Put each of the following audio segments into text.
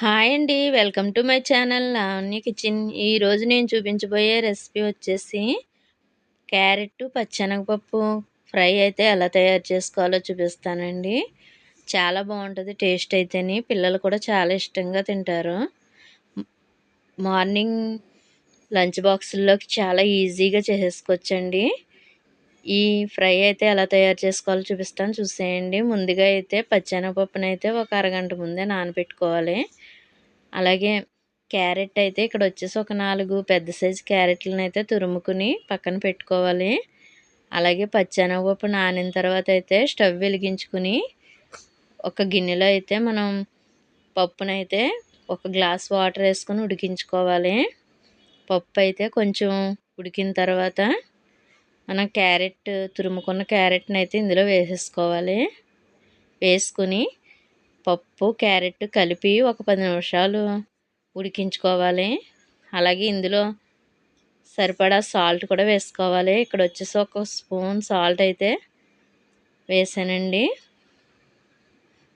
Hi అండి. Welcome to my channel Lavanya kitchen. ఈరోజు నేను చూపించబోయే రెసిపీ వచ్చేసి క్యారెట్ పచ్చెనగపప్పు ఫ్రై అయితే ఎలా తయారు చేసుకోవాలో చూపిస్తానండి. చాలా బాగుంటుంది టేస్ట్ అయితేని. పిల్లలు కూడా చాలా ఇష్టంగా తింటారు. మార్నింగ్ లంచ్ బాక్సుల్లోకి చాలా ఈజీగా చేసేసుకోవచ్చండి. ఈ ఫ్రై అయితే ఎలా తయారు చేసుకోవాలో చూపిస్తాను. చూసేయండి. ముందుగా అయితే పచ్చెనగపప్పునైతే ఒక అరగంట ముందే నానబెట్టుకోవాలి. అలాగే క్యారెట్ అయితే ఇక్కడ వచ్చేసి ఒక నాలుగు పెద్ద సైజు క్యారెట్లను అయితే తురుముకుని పక్కన పెట్టుకోవాలి. అలాగే పచ్చెనగపప్పు నానిన తర్వాత అయితే స్టవ్ వెలిగించుకుని ఒక గిన్నెలో అయితే మనం పప్పునైతే ఒక గ్లాస్ వాటర్ వేసుకొని ఉడికించుకోవాలి. పప్పు అయితే కొంచెం ఉడికిన తర్వాత మనం క్యారెట్ తురుముకున్న క్యారెట్ని అయితే ఇందులో వేసేసుకోవాలి. వేసుకుని పప్పు క్యారెట్ కలిపి ఒక పది నిమిషాలు ఉడికించుకోవాలి. అలాగే ఇందులో సరిపడా సాల్ట్ కూడా వేసుకోవాలి. ఇక్కడ వచ్చేసి ఒక స్పూన్ సాల్ట్ అయితే వేసానండి.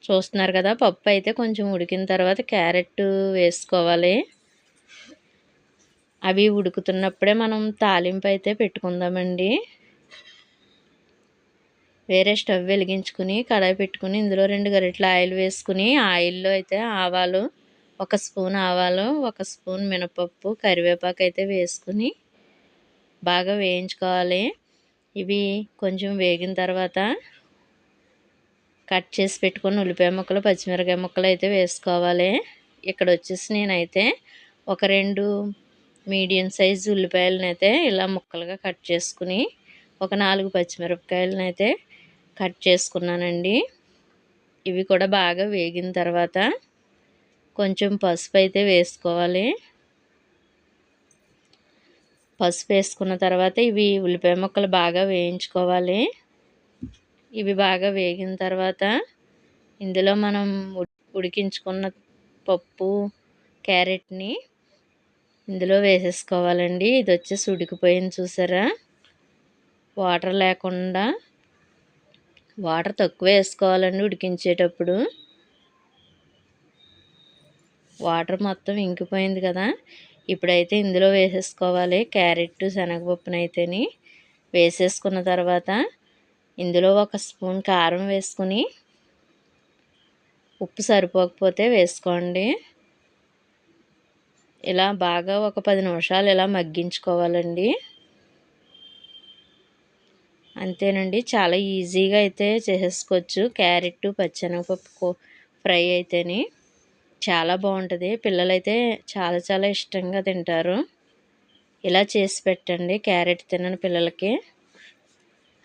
చూస్తున్నారు కదా పప్పు అయితే కొంచెం ఉడికిన తర్వాత క్యారెట్ వేసుకోవాలి. అవి ఉడుకుతున్నప్పుడే మనం తాలింపు అయితే పెట్టుకుందామండి. వేరే స్టవ్ వెలిగించుకుని కడాయి పెట్టుకుని ఇందులో రెండు గరిటెల ఆయిల్ వేసుకుని ఆయిల్లో అయితే ఆవాలు ఒక స్పూన్ ఆవాలు ఒక స్పూన్ మినపప్పు కరివేపాకు అయితే వేసుకుని బాగా వేయించుకోవాలి. ఇవి కొంచెం వేగిన తర్వాత కట్ చేసి పెట్టుకుని ఉల్లిపాయ ముక్కలు పచ్చిమిరకాయ ముక్కలు అయితే వేసుకోవాలి. ఇక్కడ వచ్చేసి నేనైతే ఒక రెండు మీడియం సైజు ఉల్లిపాయలను అయితే ఇలా ముక్కలుగా కట్ చేసుకుని ఒక నాలుగు పచ్చిమిరపకాయలను అయితే కట్ చేసుకున్నానండి. ఇవి కూడా బాగా వేగిన తర్వాత కొంచెం పసుపు అయితే వేసుకోవాలి. పసుపు వేసుకున్న తర్వాత ఇవి ఉల్లిపాయ ముక్కలు బాగా వేయించుకోవాలి. ఇవి బాగా వేగిన తర్వాత ఇందులో మనం ఉడికించుకున్న పప్పు క్యారెట్ని ఇందులో వేసేసుకోవాలండి. ఇది వచ్చేసి ఉడికిపోయింది చూసారా? వాటర్ లేకుండా వాటర్ తక్కువ వేసుకోవాలండి ఉడికించేటప్పుడు. వాటర్ మొత్తం ఇంకిపోయింది కదా. ఇప్పుడైతే ఇందులో వేసేసుకోవాలి క్యారెట్ శనగపప్పునైతేని. వేసేసుకున్న తర్వాత ఇందులో ఒక స్పూన్ కారం వేసుకుని ఉప్పు సరిపోకపోతే వేసుకోండి. ఇలా బాగా ఒక పది నిమిషాలు ఇలా మగ్గించుకోవాలండి. అంతేనండి. చాలా ఈజీగా అయితే చేసేసుకోవచ్చు. క్యారెట్ పచ్చెనగపప్పు ఫ్రై అయితేని చాలా బాగుంటుంది పిల్లలైతే చాలా చాలా ఇష్టంగా తింటారు. ఇలా చేసి పెట్టండి క్యారెట్ తినని పిల్లలకి.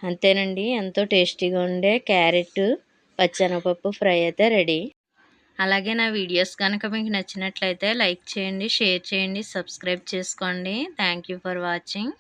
అంతేనండి. ఎంతో టేస్టీగా ఉండే క్యారెట్ పచ్చెనగపప్పు ఫ్రై అయితే రెడీ. అలాగే నా వీడియోస్ కనుక మీకు నచ్చినట్లయితే లైక్ చేయండి షేర్ చేయండి సబ్స్క్రైబ్ చేసుకోండి. Thank for watching.